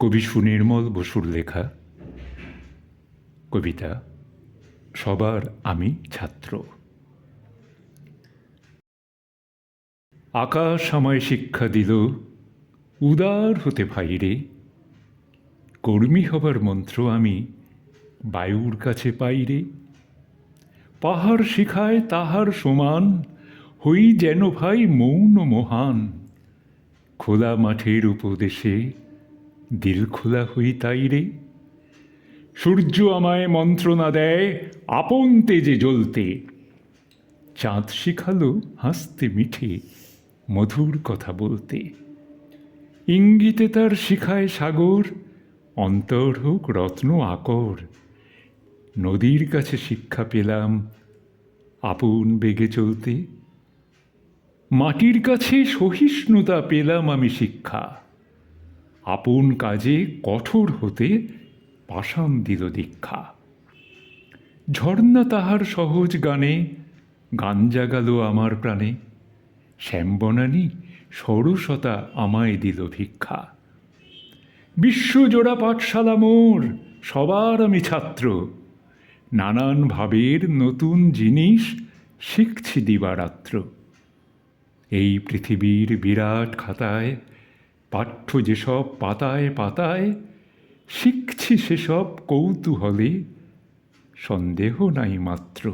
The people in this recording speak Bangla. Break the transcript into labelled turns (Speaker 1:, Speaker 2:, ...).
Speaker 1: কবি সুনির্মল বসুর লেখা, কবিতা, সবার আমি ছাত্র। আকাশ আমায় শিক্ষা দিল, উদার হতে ভাইরে, কর্মী হবার মন্ত্র আমি বায়ুর কাছে পাইরে পাহাড় শিখায় তাহার সমান, হই যেন ভাই মৌন মহান, খোলা মাঠের উপদেশে দিল খোলা হই তাই রে। সূর্য আমায় মন্ত্রণা দেয় আপন তেজে জ্বলতে। চাঁদ শিখালো হাসতে মিঠে মধুর কথা বলতে। ইঙ্গিতে তার শিখায় সাগর, অন্তর হোক রত্ন আকর। নদীর কাছে শিক্ষা পেলাম আপন বেগে চলতে। মাটির কাছে সহিষ্ণুতা পেলাম আমি শিক্ষা। আপন কাজে কঠোর হতে পাষাণ দিল দীক্ষা। ঝর্ণা তাহার সহজ গানে, গান জাগালো আমার প্রাণে। শ্যামবনানী সরসতা আমায় দিল ভিক্ষা। বিশ্বজোড়া পাঠশালা মোর, সবার আমি ছাত্র। নানান ভাবের নতুন জিনিস শিখছি দিবারাত্র। এই পৃথিবীর বিরাট খাতায় পাঠ্য যেসব পাতায় পাতায় শিখছি সেসব কৌতূহলে সন্দেহ নাই মাত্র।